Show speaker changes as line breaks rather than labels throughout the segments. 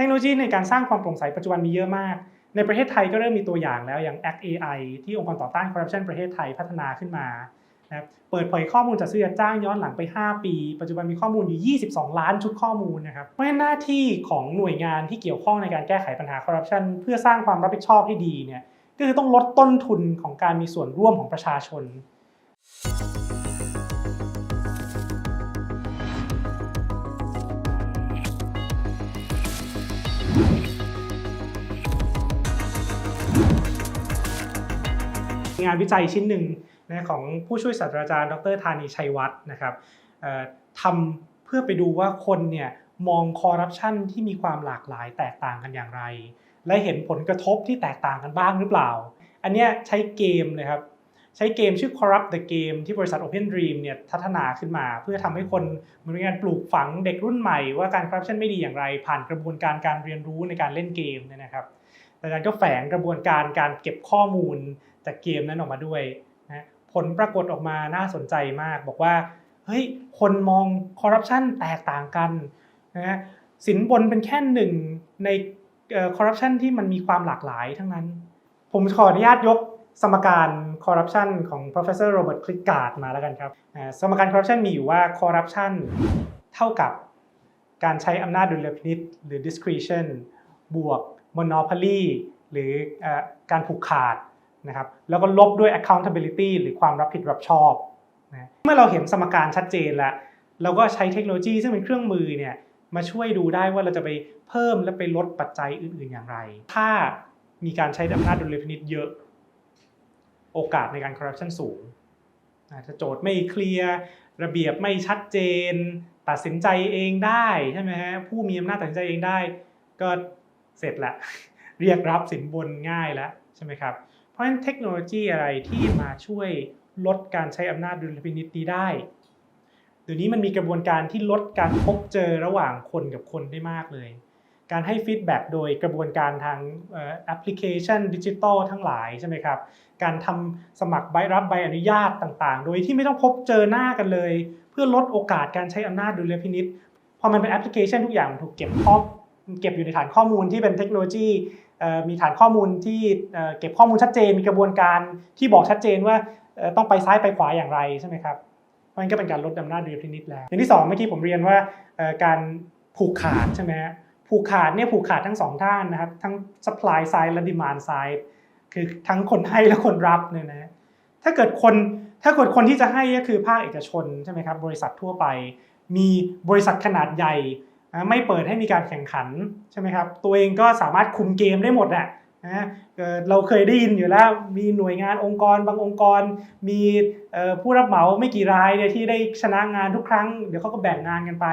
ทคโนโลยีในการสร้างความโปร่งใสปัจจุบันมีเยอะมาก ในประเทศไทยก็เริ่มมีตัวอย่างแล้วอย่าง Act AI ที่องค์กรต่อต้านคอร์รัปชันประเทศไทยพัฒนาขึ้นมานะเปิดเผยข้อมูลจัดซื้อจัดจ้างย้อนหลังไป 5 ปี ปัจจุบันมีข้อมูลอยู่ 22 ล้านชุดข้อมูลนะครับเพราะฉะนั้นหน้าที่ของหน่วยงานที่เกี่ยวข้องในการแก้ไขปัญหาคอร์รัปชันเพื่อสร้างความรับผิดชอบให้ดีเนี่ยก็คือต้องลดต้นทุนของการมีส่วนร่วมของประชาชน งานวิจัยชิ้นหนึ่งนะของผู้ช่วยศาสตราจารย์ ดรธานีชัยวัฒน์นะครับทำเพื่อไปดูว่าคนเนี่ยมองคอร์รัปชันที่มีความหลากหลายแตกต่างกันอย่างไร และเห็นผลกระทบที่แตกต่างกันบ้างหรือเปล่า อันเนี้ยใช้เกมนะครับใช้เกมชื่อ Corrupt the Game ที่บริษัท Open Dream เนี่ยพัฒนาขึ้นมา เพื่อทำให้คนมือนเป็นการปลูกฝังเด็กรุ่นใหม่ ว่าการคอร์รัปชันไม่ดีอย่างไร ผ่านกระบวนการการเรียนรู้ในการเล่นเกมเนี่ยนะครับอาจารย์ก็แฝงกระบวนการการเก็บข้อมูล จากเกมนั้นออกมาด้วยนะผลปรากฏออกมาน่าสนใจมาก บอกว่าเฮ้ยคนมองคอร์รัปชันแตกต่างกันนะฮะสินบนเป็นแค่หนึ่งในคอร์รัปชันที่มันมีความหลากหลายทั้งนั้น ผมขออนุญาตยกสมการคอร์รัปชันของ professor Robert Clickard มาแล้วกันครับ สมการคอร์รัปชันมีอยู่ว่าคอร์รัปชันเท่ากับการใช้อำนาจดุลยพินิษหรือ discretion บวก monopoly หรืออการผูกขาด นะครับแล้วก็ลบด้วย accountability หรือความรับผิดรับชอบนะเมื่อเราเห็นสมการชัดเจนแล้ว เราก็ใช้เทคโนโลยีซึ่งเป็นเครื่องมือเนี่ยมาช่วยดูได้ว่าเราจะไปเพิ่มและไปลดปัจจัยอื่นๆอย่างไร ถ้ามีการใช้อำนาจดุลยพินิษเยอะ โอกาสในการคอร์รัปชันสูงนะถ้าโจทย์ไม่เคลียร์ระเบียบไม่ชัดเจน ตัดสินใจเองได้ใช่ไหมฮะผู้มีอำนาจตัดสินใจเองได้ ก็เสร็จละเรียกรับสินบนง่ายแล้วใช่ไหมครับ ราะฉะนั้นเทคโนโลยีอะไรที่มาช่วยลดการใช้อำนาจดุลยพินิจนี้ได้เดี๋ยวนี้มันมีกระบวนการที่ลดการพบเจอระหว่างคนกับคนได้มากเลย การให้ฟีดแบ็กโดยกระบวนการทางแอปพลิเคชันดิจิตอลทั้งหลายใช่ไหมครับ การทำสมัครใบรับใบอนุญาตต่างๆ โดยที่ไม่ต้องพบเจอหน้ากันเลย เพื่อลดโอกาสการใช้อำนาจดุลยพินิษพอมันเป็นแอปพลิเคชันทุกอย่างถูกเก็บข้อเก็บอยู่ในฐานข้อมูลที่เป็นเทคโนโลยี มีฐานข้อมูลที่เก็บข้อมูลชัดเจน มีกระบวนการที่บอกชัดเจนว่าต้องไปซ้ายไปขวาอย่างไรใช่ไหมครับเพราะงั้นก็เป็นการลดอำนาจดุลยพินิษแล้ว อย่างที่สองเมื่อกี้ผมเรียนว่าการผูกขาดใช่ไหมฮะผูกขาดเนี่ยผูกขาดทั้งสองด้านนะครับทั้ง supply side และ demand side คือทั้งคนให้และคนรับเนี่ยนะถ้าเกิดคนถ้าเกิดคนที่จะให้ก็คือภาคเอกชนใช่ไหมครับบริษัททั่วไป มีบริษัทขนาดใหญ่ ไม่เปิดให้มีการแข่งขันใช่ไหมครับตัวเองก็สามารถคุมเกมได้หมดอะนะเราเคยได้ยินอยู่แล้วมีหน่วยงานองค์กร บางองค์กร มีผู้รับเหมาไม่กี่รายเนี่ยที่ได้ชนะงานทุกครั้ง เดี๋ยวเขาก็แบ่งงานกันไป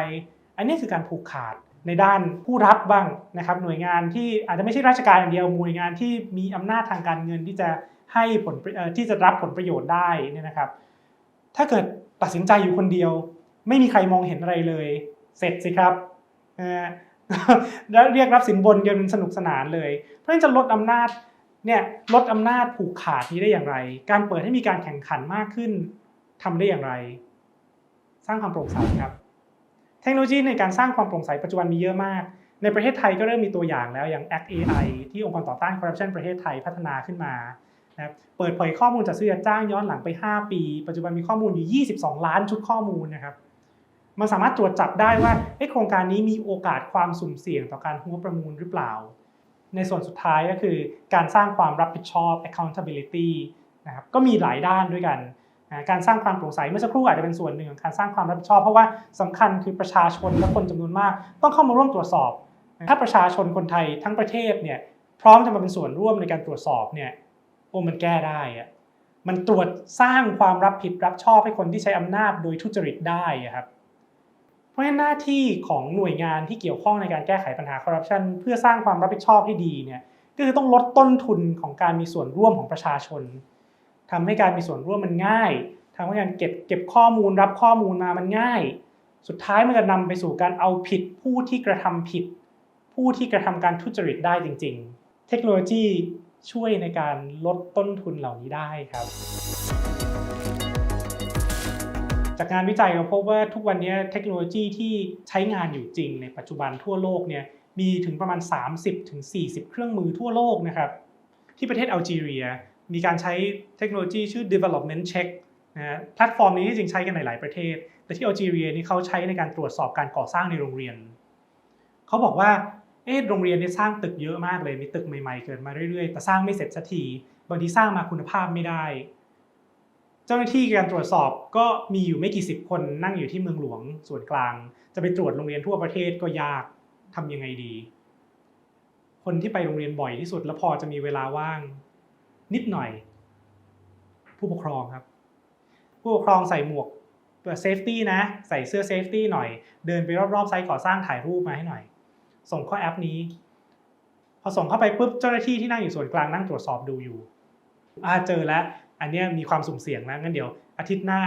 อันนี้คือการผูกขาดในด้านผู้รับบ้างนะครับหน่วยงานที่อาจจะไม่ใช่ราชการอย่างเดียวหน่วยงานที่มีอำนาจทางการเงินที่จะให้ผลที่จะรับผลประโยชน์ได้นี่นะครับ ถ้าเกิดตัดสินใจอยู่คนเดียว ไม่มีใครมองเห็นอะไรเลย เสร็จสิครับ นะฮะแล้วเรียกรับสินบนกันสนุกสนานเลย เพราะฉะนั้นจะลดอำนาจเนี่ยลดอำนาจผูกขาดนี้ได้อย่างไร การเปิดให้มีการแข่งขันมากขึ้นทำได้อย่างไร สร้างความโปร่งใสครับ เทคโนโลยีในการสร้างความโปร่งใสปัจจุบันมีเยอะมาก ในประเทศไทยก็เริ่มมีตัวอย่างแล้วอย่าง Act AI ที่องค์กรต่อต้านคอร์รัปชันประเทศไทยพัฒนาขึ้นมานะเปิดเผยข้อมูลจัดซื้อจัดจ้างย้อนหลังไป 5 ปี ปัจจุบันมีข้อมูลอยู่ 22 ล้านชุดข้อมูลนะครับ มันสามารถตรวจจับได้ว่าโครงการนี้มีโอกาสความสุ่มเสี่ยงต่อการหัวประมูลหรือเปล่า ในส่วนสุดท้ายก็คือการสร้างความรับผิดชอบ accountability นะครับก็มีหลายด้านด้วยกันนะการสร้างความโปร่งใสเมื่อสักครู่อาจจะเป็นส่วนหนึ่งของการสร้างความรับผิดชอบ เพราะว่าสำคัญคือประชาชนและคนจำนวนมาก ต้องเข้ามาร่วมตรวจสอบ ถ้าประชาชนคนไทยทั้งประเทศเนี่ยพร้อมจะมาเป็นส่วนร่วมในการตรวจสอบเนี่ยโอ้มันแก้ได้อะมันตรวจสร้างความรับผิดรับชอบให้คนที่ใช้อำนาจโดยทุจริตได้ครับ ราะฉะนั้นหน้าที่ของหน่วยงานที่เกี่ยวข้องในการแก้ไขปัญหาคอร์รัปชันเพื่อสร้างความรับผิดชอบให้ดีเนี่ยก็คือต้องลดต้นทุนของการมีส่วนร่วมของประชาชนทำให้การมีส่วนร่วมมันง่ายทำให้การเก็บเก็บข้อมูลรับข้อมูลมามันง่าย สุดท้ายมันจะนำไปสู่การเอาผิดผู้ที่กระทำผิด ผู้ที่กระทำการทุจริตได้จริง ๆ เทคโนโลยีช่วยในการลดต้นทุนเหล่านี้ได้ครับ จากงานวิจัยเราพบว่าทุกวันนี้เทคโนโลยีที่ใช้งานอยู่จริงในปัจจุบันทั่วโลกเนี่ยมีถึงประมาณ 30ถึง40 เครื่องมือทั่วโลกนะครับที่ประเทศอัลจีเรีย มีการใช้เทคโนโลยีชื่อ development check นะฮะแพลตฟอร์มนี้จริงใช้กันหลายประเทศ แต่ที่อัลจีเรียนี่เขาใช้ในการตรวจสอบการก่อสร้างในโรงเรียน เขาบอกว่าเอ๊ะโรงเรียนเนี่ยสร้างตึกเยอะมากเลย มีตึกใหม่ๆเกิดมาเรื่อยๆ แต่สร้างไม่เสร็จสักที บางทีสร้างมาคุณภาพไม่ได้ เจ้าหน้าที่การตรวจสอบก็มีอยู่ไม่กี่สิบคนนั่งอยู่ที่เมืองหลวงส่วนกลาง จะไปตรวจโรงเรียนทั่วประเทศก็ยากทำยังไงดี คนที่ไปโรงเรียนบ่อยที่สุด แล้วพอจะมีเวลาว่าง นิดหน่อย ผู้ปกครองครับ ผู้ปกครองใส่หมวกเซฟตี้นะ ใส่เสื้อเซฟตี้หน่อย เดินไปรอบๆไซต์ก่อสร้างถ่ายรูปมาให้หน่อย ส่งเข้าแอปนี้ พอส่งเข้าไปปุ๊บเจ้าหน้าที่ที่นั่งอยู่ส่วนกลางนั่งตรวจสอบดูอยู่อาเจอแล้ว อันนี้มีความสุ่มเสี่ยงนะงั้นเดี๋ยวอาทิตย์หน้า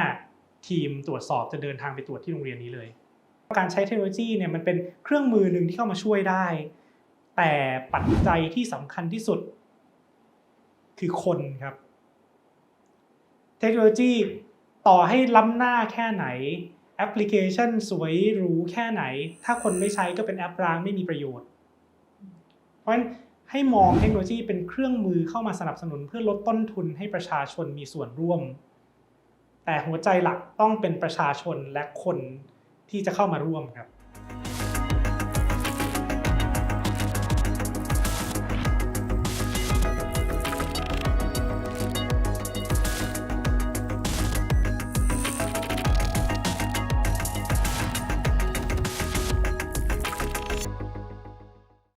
ทีมตรวจสอบจะเดินทางไปตรวจที่โรงเรียนนี้เลย การใช้เทคโนโลยีเนี่ยมันเป็นเครื่องมือหนึ่งที่เข้ามาช่วยได้ แต่ปัจจัยที่สำคัญที่สุด คือคนครับ เทคโนโลยีต่อให้ล้ำหน้าแค่ไหน แอปพลิเคชันสวยหรูแค่ไหน ถ้าคนไม่ใช้ก็เป็นแอปร้างไม่มีประโยชน์ เพราะฉะนั้น ให้มองเทคโนโลยีเป็นเครื่องมือเข้ามาสนับสนุนเพื่อลดต้นทุนให้ประชาชนมีส่วนร่วม แต่หัวใจหลักต้องเป็นประชาชนและคนที่จะเข้ามาร่วมครับ